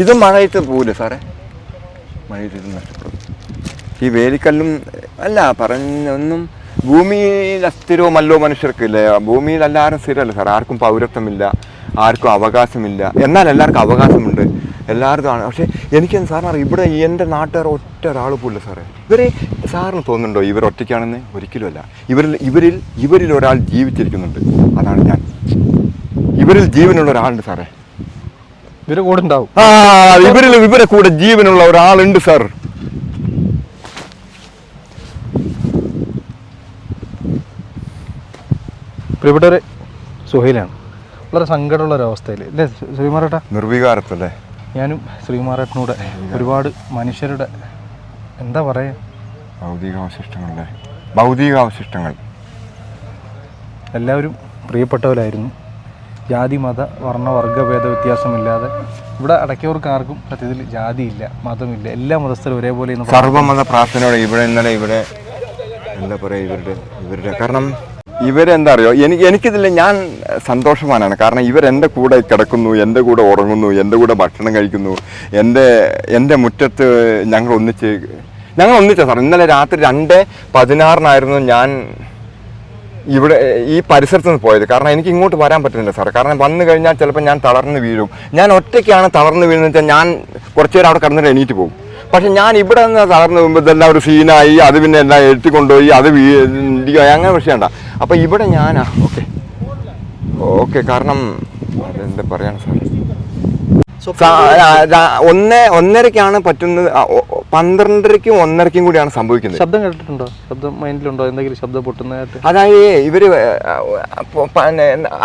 ഇത് മഴയത്ത് പോവില്ല സാറേ? മഴയത്ത് ഇത് നഷ്ടപ്പെടും. ഈ വേലിക്കല്ലും അല്ല പറഞ്ഞൊന്നും ഭൂമിയിൽ അസ്ഥിരോ മല്ലോ മനുഷ്യർക്കില്ലേ. ഭൂമിയിൽ എല്ലാവരും സ്ഥിരമല്ല സാർ ആർക്കും പൗരത്വമില്ല ആർക്കും അവകാശമില്ല. എന്നാൽ എല്ലാവർക്കും അവകാശമുണ്ട്. എല്ലാവർക്കും ആണ്. പക്ഷേ എനിക്ക് സാറിന് അറിയാം. ഇവിടെ എന്റെ നാട്ടുകാർ ഒറ്റ ഒരാൾ പോലില്ല സാറേ. ഇവരെ സാറിന് തോന്നുന്നുണ്ടോ ഇവർ ഒറ്റയ്ക്കാണെന്ന്? ഒരിക്കലുമല്ല ഇവരിൽ ഇവരിൽ ഇവരിൽ ഒരാൾ ജീവിച്ചിരിക്കുന്നുണ്ട്. അതാണ് ഞാൻ. ഇവരിൽ ജീവനുള്ള ഒരാളുണ്ട് സാറേ. ഇവർ കൂടെ ഉണ്ടാവും. ആ ഇവരിൽ ഇവരെ കൂടെ ജീവനുള്ള ഒരാളുണ്ട് സർ. പ്രിയപ്പെട്ടവരെ സുഹൈലാണ്. വളരെ സങ്കടമുള്ള ഒരവസ്ഥയിൽ അല്ലേ ശ്രീമാറേട്ടാ നിർവികാരത്തല്ലേ? ഞാനും ശ്രീമാറേട്ടനൂടെ ഒരുപാട് മനുഷ്യരുടെ എന്താ പറയുക ഭൗതികാവശിഷ്ടങ്ങളുടെ ഭൗതികാവശിഷ്ടങ്ങൾ. എല്ലാവരും പ്രിയപ്പെട്ടവരായിരുന്നു. ജാതി മത വർണ വർഗ ഭേദ വ്യത്യാസമില്ലാതെ ഇവിടെ അടയ്ക്കവർക്ക് ആർക്കും സത്യത്തിൽ ജാതിയില്ല മതമില്ല. എല്ലാ മതസ്ഥരും ഒരേപോലെ സർവമത പ്രാർത്ഥനയോടെ ഇവിടെ ഇന്നലെ ഇവിടെ എന്താ പറയുക ഇവരുടെ ഇവരുടെ. കാരണം ഇവരെന്താ അറിയോ എനിക്ക് എനിക്കിതില്ല ഞാൻ സന്തോഷവാനാണ്. കാരണം ഇവരെന്റെ കൂടെ കിടക്കുന്നു എന്റെ കൂടെ ഉറങ്ങുന്നു എന്റെ കൂടെ ഭക്ഷണം കഴിക്കുന്നു എന്റെ എന്റെ മുറ്റത്ത് ഞങ്ങൾ ഒന്നിച്ച് ഞങ്ങൾ ഒന്നിച്ച സാർ ഇന്നലെ രാത്രി രണ്ട് പതിനാറിനായിരുന്നു ഞാൻ ഇവിടെ ഈ പരിസരത്ത് നിന്ന് പോയത്. കാരണം എനിക്ക് ഇങ്ങോട്ട് വരാൻ പറ്റുന്നില്ല സാർ കാരണം വന്നു കഴിഞ്ഞാൽ ചിലപ്പോൾ ഞാൻ തളർന്ന് വീഴും. ഞാൻ ഒറ്റയ്ക്കാണ് തളർന്ന് വീഴുന്നത് വെച്ചാൽ ഞാൻ കുറച്ചു നേരം അവിടെ കിടന്നിട്ട് എണീറ്റ് പോകും. പക്ഷെ ഞാൻ ഇവിടെ നിന്ന് തളർന്ന് വീഴുമ്പോൾ ഇതെല്ലാം ഒരു സീനായി അത് പിന്നെ എല്ലാം എഴുത്തി കൊണ്ടുപോയി അത് വീ അങ്ങനെ വിഷയമുണ്ട. അപ്പോൾ ഇവിടെ ഞാനാ ഓക്കെ. ഓക്കെ കാരണം അതെന്താ പറയാണ് സാർ ഒന്ന് ഒന്നരക്കാണ് പറ്റുന്നത് പന്ത്രണ്ടരയ്ക്കും ഒന്നരയ്ക്കും കൂടിയാണ് സംഭവിക്കുന്നത്. ശബ്ദം കേട്ടിട്ടുണ്ടോ? ശബ്ദം മൈൻഡിലുണ്ടോ? എന്തെങ്കിലും ശബ്ദം പൊട്ടുന്നതായിട്ട്? അതായത് ഇവർ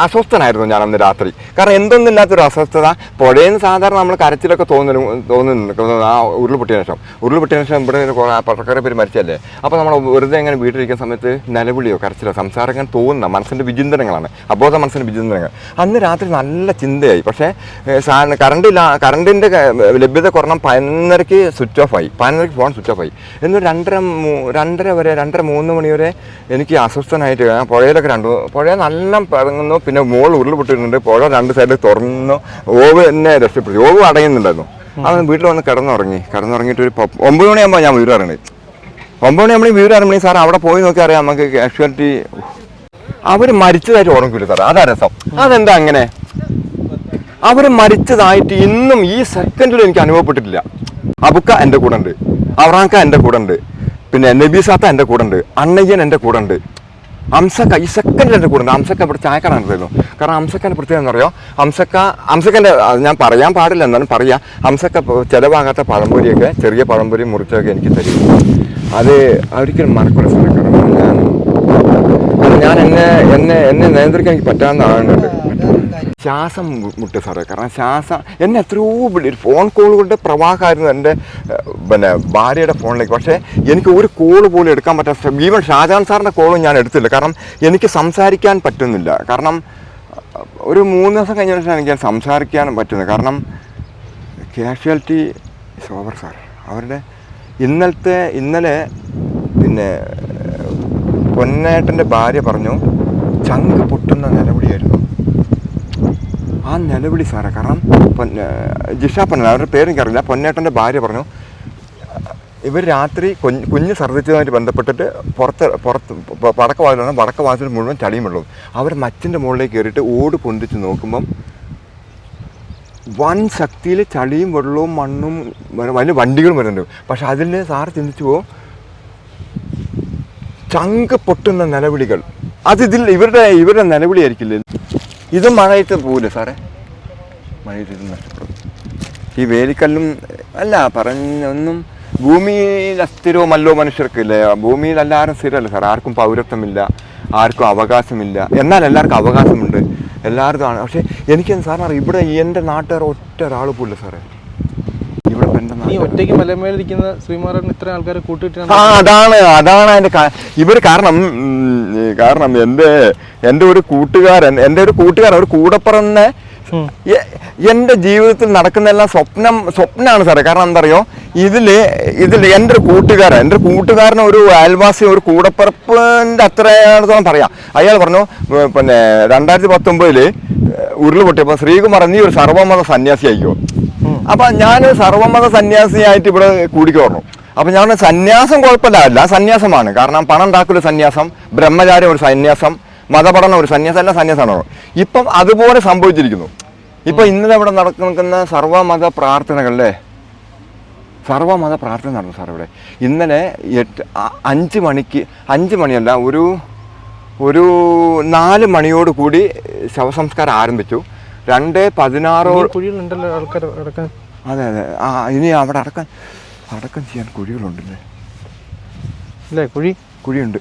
അസ്വസ്ഥനായിരുന്നു ഞാൻ അന്ന് രാത്രി. കാരണം എന്തൊന്നുമില്ലാത്തൊരു അസ്വസ്ഥത. പുഴയെന്ന് സാധാരണ നമ്മൾ കരച്ചിലൊക്കെ തോന്നുന്നു തോന്നുന്നുണ്ട്. ആ ഉരുൾപൊട്ടിയ ശേഷം. ഉരുൾപൊട്ടിയ ശേഷം ഇവിടെ പട്ടക്കാരെ പേര് മരിച്ചല്ലേ അപ്പോൾ നമ്മൾ വെറുതെ ഇങ്ങനെ വീട്ടിലിരിക്കുന്ന സമയത്ത് നിലവിളിയോ കരച്ചിലോ സംസാരം ഇങ്ങനെ തോന്നുന്ന മനസ്സിന്റെ വിചിന്തനങ്ങളാണ്. അബോധ മനസ്സിന്റെ വിചിന്തനങ്ങൾ. അന്ന് രാത്രി നല്ല ചിന്തയായി. പക്ഷേ കറണ്ട് ഇല്ല കറണ്ടിന്റെ ലഭ്യത കുറഞ്ഞ പതിനൊന്നരയ്ക്ക് സ്വിച്ച് ഓഫ് ആയി പതിനൊന്നരയ്ക്ക് ഫോൺ സ്വിച്ച് ഓഫ് ആയി. എന്നിട്ട് രണ്ടര രണ്ടര വരെ രണ്ടര മൂന്ന് മണി വരെ എനിക്ക് അസ്വസ്ഥനായിട്ട് പുഴയിലൊക്കെ രണ്ട് പുഴ നല്ല പിറങ്ങുന്നു പിന്നെ മോൾ ഉരുൾപൊട്ടിട്ടുണ്ട് പുഴ രണ്ട് സൈഡിൽ തുറന്നു. ഓവ് എന്നെ രക്ഷപ്പെടുത്തി. ഓവ് അടയുന്നുണ്ടായിരുന്നു. അവൻ വീട്ടിൽ വന്ന് കിടന്നുറങ്ങി. കിടന്നുറങ്ങിയിട്ട് ഒരു ഒമ്പത് മണിയാകുമ്പോൾ ഞാൻ വീട് ഇറങ്ങി ഒമ്പത് മണിയാകുമ്പോൾ വീട് ഇറങ്ങി സാർ അവിടെ പോയി നോക്കി അറിയാം നമുക്ക് കാഷ്വാലിറ്റി അവർ മരിച്ചതായിട്ട് ഓർമ്മിക്കില്ല സാർ അതാ രസം. അതെന്താ അങ്ങനെ? അവർ മരിച്ചതായിട്ട് ഇന്നും ഈ സെക്കൻഡിൽ എനിക്ക് അനുഭവപ്പെട്ടിട്ടില്ല. അബുക്ക എന്റെ കൂടെ ഉണ്ട് അവറാങ്ക എന്റെ കൂടെ ഉണ്ട് പിന്നെ നബീസാത്ത എന്റെ കൂടെ ഉണ്ട് അണ്ണയ്യൻ എന്റെ കൂടെ ഉണ്ട് അംസക്ക ഈ സെക്കൻഡിൽ എന്റെ കൂടെ ഉണ്ട് അംസക്ക ഇവിടെ ചായക്കടായിരുന്നു കാരണം അംസക്കന്റെ പ്രത്യേകത എന്ന് പറയുമോ അംസക്ക അംസക്കന്റെ ഞാൻ പറയാൻ പാടില്ല എന്നാലും പറയാം. അംസക്ക ചിലവാകാത്ത പഴംപൊരിയൊക്കെ ചെറിയ പഴംപൊരി മുറിച്ചൊക്കെ എനിക്ക് തരും. അത് ഒരിക്കലും മറക്കുന്ന സമയം ഞാൻ ഞാൻ എന്നെ എന്നെ എന്നെ നിയന്ത്രിക്കാൻ എനിക്ക് പറ്റാവുന്ന ആളുണ്ട്. ശ്വാസം മുട്ടി സാറേ. കാരണം ശ്വാസം എന്നെ എത്രയോ ഒരു ഫോൺ കൊണ്ട് പ്രവാഹമായിരുന്നു എന്റെ പിന്നെ ഭാര്യയുടെ ഫോണിലേക്ക് പക്ഷേ എനിക്ക് ഒരു കോൾ പോലും എടുക്കാൻ പറ്റാത്ത ഈവൻ ഷാജഹാൻ സാറിന്റെ കോളും ഞാൻ എടുത്തില്ല. കാരണം എനിക്ക് സംസാരിക്കാൻ പറ്റുന്നില്ല. കാരണം ഒരു മൂന്ന് ദിവസം കഴിഞ്ഞ ശേഷം എനിക്ക് സംസാരിക്കാനും പറ്റുന്നത് കാരണം കാഷ്വാലിറ്റി സോവർ സാർ അവരുടെ ഇന്നലത്തെ ഇന്നലെ പിന്നെ പൊന്നേട്ടന്റെ ഭാര്യ പറഞ്ഞു ചങ്ക് പൊട്ടുന്ന നിലവിളിയായിരുന്നു. ആ നിലവിളി സാറേ കാരണം പൊന്ന ജിഷ അവരുടെ പേര് എനിക്കറിയില്ല പൊന്നേട്ടന്റെ ഭാര്യ പറഞ്ഞു ഇവർ രാത്രി കുഞ്ഞ് കുഞ്ഞ് ഛർദ്ദിച്ചതുമായിട്ട് ബന്ധപ്പെട്ടിട്ട് പുറത്ത് പുറത്ത് വടക്ക വാതിലാണ് വടക്ക വാതിൽ മുഴുവൻ ചളിയും വെള്ളവും. അവർ മച്ചിന്റെ മുകളിലേക്ക് കയറിയിട്ട് ഓട് പൊന്തിച്ച് നോക്കുമ്പം വൻ ശക്തിയിൽ ചളിയും വെള്ളവും മണ്ണും വലിയ വണ്ടികളും വരുന്നുണ്ട്. പക്ഷെ അതിൽ സാർ ചിന്തിച്ചു പോകും ചങ്ക് പൊട്ടുന്ന നിലവിളികൾ അതിതിൽ ഇവരുടെ ഇവരുടെ നിലവിളിയായിരിക്കില്ലേ ഇത് മഴയത്ത് പോവില്ല സാറേ? മഴയത്ത് ഇത് നഷ്ടപ്പെടും. ഈ വേലിക്കല്ലും അല്ല പറഞ്ഞൊന്നും ഭൂമിയിൽ അസ്ഥിരോ മല്ലോ മനുഷ്യർക്കില്ലേ. ഭൂമിയിൽ എല്ലാവരും സ്ഥിരമല്ല സാർ ആർക്കും പൗരത്വമില്ല ആർക്കും അവകാശമില്ല. എന്നാൽ എല്ലാവർക്കും അവകാശമുണ്ട്. എല്ലാവർക്കും ആണ്. പക്ഷേ എനിക്കെന്ന് സാറിന് അറിയാം. ഇവിടെ എന്റെ നാട്ടുകാർ ഒറ്റ ഒരാൾ പോലും സാറേ. ഈ ഒറ്റയ്ക്ക് മലമേലിരിക്കുന്ന ശ്രീമാരൻ ഇത്ര ആൾക്കാരെ കൂട്ടിയിട്ടാണ് ആ അതാണ് അതാണ് അതിന്റെ ഇവർ കാരണം കാരണം എന്റെ എന്റെ ഒരു കൂട്ടുകാരൻ എന്റെ ഒരു കൂട്ടുകാരൻ ഒരു കൂടെ പറഞ്ഞ എന്റെ എന്റെ ജീവിതത്തിൽ നടക്കുന്നതെല്ലാം സ്വപ്നം സ്വപ്നമാണ് സാറേ. കാരണം എന്താ അറിയോ ഇതിൽ ഇതിൽ എന്റെ ഒരു കൂട്ടുകാരൻ എന്റെ ഒരു കൂട്ടുകാരൻ ഒരു അയൽവാസി ഒരു കൂടപ്പറപ്പിന്റെ അത്രയാണെന്ന് പറയാം. അയാൾ പറഞ്ഞു പിന്നെ രണ്ടായിരത്തി പത്തൊമ്പതിൽ ഉരുൾ പൊട്ടിയപ്പോൾ ശ്രീകുമാർ നീ ഒരു സർവമത സന്യാസി ആയിക്കോ അപ്പൊ ഞാൻ സർവമത സന്യാസിയായിട്ട് ഇവിടെ കൂടിക്കോർന്നു അപ്പൊ ഞാൻ സന്യാസം കുഴപ്പമില്ല അല്ല സന്യാസമാണ്. കാരണം പണം ഉണ്ടാക്കൽ സന്യാസം ബ്രഹ്മചാര്യം ഒരു സന്യാസം മതപഠനം ഒരു സന്യാസം എല്ലാം സന്യാസമാണ് ഇപ്പം അതുപോലെ സംഭവിച്ചിരിക്കുന്നു. ഇപ്പൊ ഇന്നലെ ഇവിടെ നടക്കുന്ന സർവമത പ്രാർത്ഥനകളിലെ സർവമത പ്രാർത്ഥന നടന്നു സാർ ഇവിടെ. ഇന്നലെ എട്ട് അഞ്ച് മണിക്ക് അഞ്ച് മണിയല്ല ഒരു ഒരു നാല് മണിയോട് കൂടി ശവസംസ്കാരം ആരംഭിച്ചു. രണ്ട് പതിനാറോ കുഴികളുണ്ടല്ലോ ആൾക്കാർ അടക്കാൻ. അതെ അതെ. ആ ഇനി അവിടെ അടക്കം അടക്കം ചെയ്യാൻ കുഴികളുണ്ടല്ലേ? അല്ലേ കുഴി? കുഴിയുണ്ട്.